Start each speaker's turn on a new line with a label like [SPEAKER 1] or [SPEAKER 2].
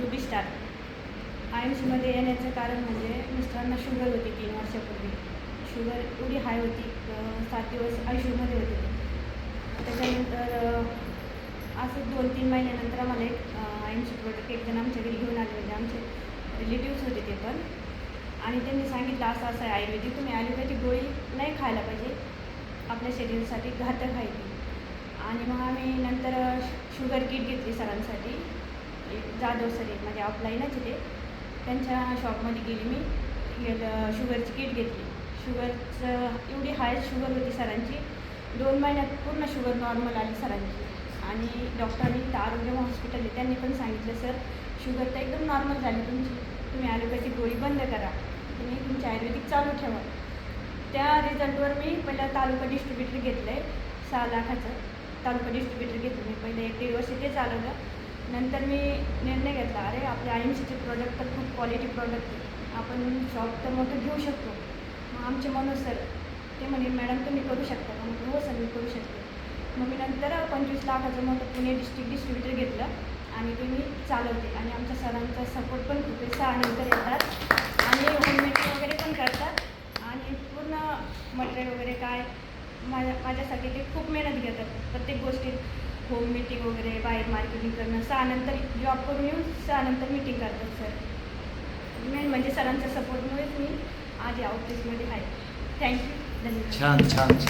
[SPEAKER 1] Ruby star. आयुषमध्ये येण्याचं कारण म्हणजे मिस्टरांना शुगर होती तीन वर्षापूर्वी. शुगर एवढी हाय होती सात दिवस आय होते त्याच्यानंतर असं दोन तीन महिन्यानंतर आम्हाला एक आय प्रोडक्ट एक जण आमच्या घरी घेऊन आले. म्हणजे होते आमचे रिलेटिव्स होते ते पण. आणि त्यांनी सांगितलं असं असं आहे आयुर्वेदिक. तुम्ही आयुर्वेदिक गोळी नाही खायला पाहिजे. आपल्या शरीरासाठी घातक आहे ती. आणि मग आम्ही नंतर शुगर किट घेतली सरांसाठी. एक जाधव सर एक म्हणजे ऑफलाईनच आहे ते त्यांच्या शॉपमध्ये गेली मी. गेलं शुगरची किट घेतली. शुगरचं एवढी हाय शुगर होती सरांची. दोन महिन्यात पूर्ण शुगर नॉर्मल आली सरांची. आणि डॉक्टरांनी तर आरोग्य हॉस्पिटल आहे त्यांनी पण सांगितलं सर शुगर तर एकदम नॉर्मल झाली तुमची. तुम्ही ॲलोपॅथिक गोळी बंद करा. तुम्ही तुमची आयुर्वेदिक चालू ठेवा. त्या रिझल्टवर मी पहिलं तालुका डिस्ट्रीब्युटर घेतलं आहे सहा लाखाचं. तालुका डिस्ट्रीब्युटर घेतलं मी. पहिले एक दीड वर्ष ते चालवलं नंतर मी निर्णय घेतला अरे आपल्या आय एम सीचे प्रोडक्ट तर खूप क्वालिटी प्रोडक्ट आहे. आपण शॉप तर मोठं घेऊ शकतो. मग आमचे मनोज सर ते म्हणे मॅडम तुम्ही करू शकता का? मग हो सर मी करू शकते. मग मी नंतर पंचवीस लाखाचं मोठं पुणे डिस्ट्रिक्ट डिस्ट्रीब्युटर घेतलं आणि ते मी चालवते. आणि आमच्या सरांचा सपोर्ट पण खूप आहे. सहा नंतर येतात. आणि होममेड वगैरे पण करतात. आणि पूर्ण मटेरियल वगैरे काय माझ्या माझ्यासाठी ते खूप मेहनत घेतात. प्रत्येक गोष्टीत होम मीटिंग वगैरे बाहेर मार्केटिंग करणं सहानंतर जॉब करून येऊन सहानंतर मीटिंग करतात सर मेन म्हणजे सरांच्या सपोर्टमुळेच मी आज या ऑफिसमध्ये आहे. थँक्यू धन्यवाद.
[SPEAKER 2] छान छान.